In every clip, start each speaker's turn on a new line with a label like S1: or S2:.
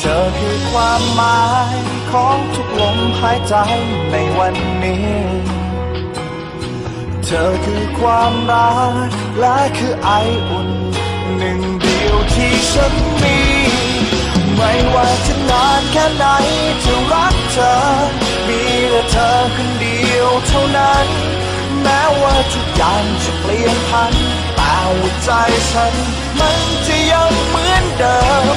S1: เธอคือความหมายของทุกลมหายใจในวันนี้ เธอคือความรักและคือไออุ่น หนึ่งเดียวที่ฉันมี ไม่ว่าจะนานแค่ไหนจะรักเธอ มีแต่เธอคนเดียวเท่านั้น แม้ว่าทุกอย่างจะเปลี่ยนพันแต่หัวใจฉันมันจะยังเหมือนเดิม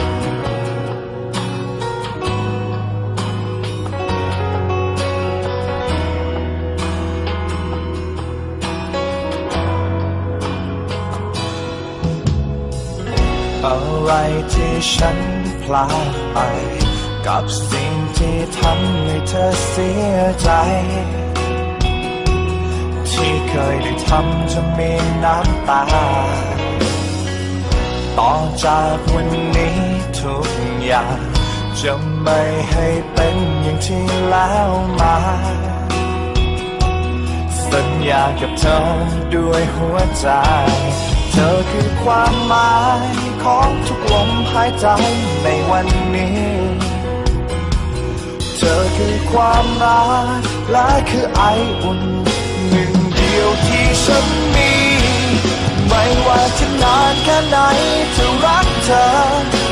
S1: อะไรที่ฉันพลาดไป กับสิ่งที่ทำให้เธอเสียใจ ที่เคยได้ทำจะมีน้ำตา ต่อจากวันนี้ทุกอย่าง จะไม่ให้เป็นอย่างที่แล้วมา สัญญากับเธอด้วยหัวใจ เธอคือความหมายของทุกลมหายใจในวันนี้ เธอคือความรักและคือไออุ่นหนึ่งเดียวที่ฉันมี ไม่ว่าจะนานแค่ไหนจะรักเธอ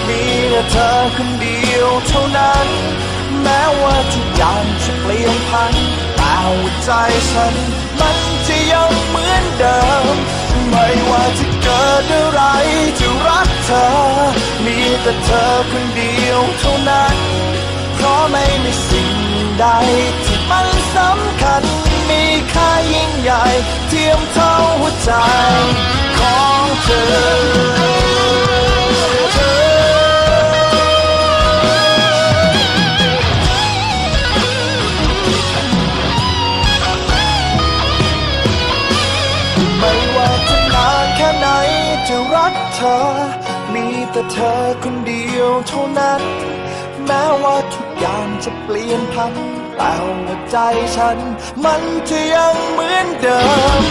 S1: มีแต่เธอคนเดียวเท่านั้น แม้ว่าทุกอย่างจะเปลี่ยนพันแต่หัวใจฉันมันจะยังเหมือนเดิม แต่เธอคนเดียวเท่านั้น เพราะไม่มีสิ่งใดที่มันสำคัญ มีค่ายิ่งใหญ่ เทียมเท่าหัวใจของเธอไม่ว่าจะนานแค่ไหน จะรักเธอ มีแต่เธอคนเดียวเท่านั้น แม้ว่าทุกอย่างจะเปลี่ยนพันแต่หัวใจฉัน มันจะยังเหมือนเดิม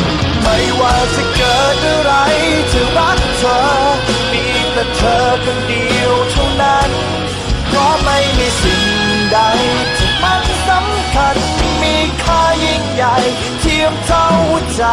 S1: ไม่ว่าจะเกิดอะไร จะรักเธอ มีแต่เธอคนเดียวเท่านั้น เพราะไม่มีสิ่งใดที่มันสำคัญ มีค่ายิ่งใหญ่ เทียมเท่าหัวใจ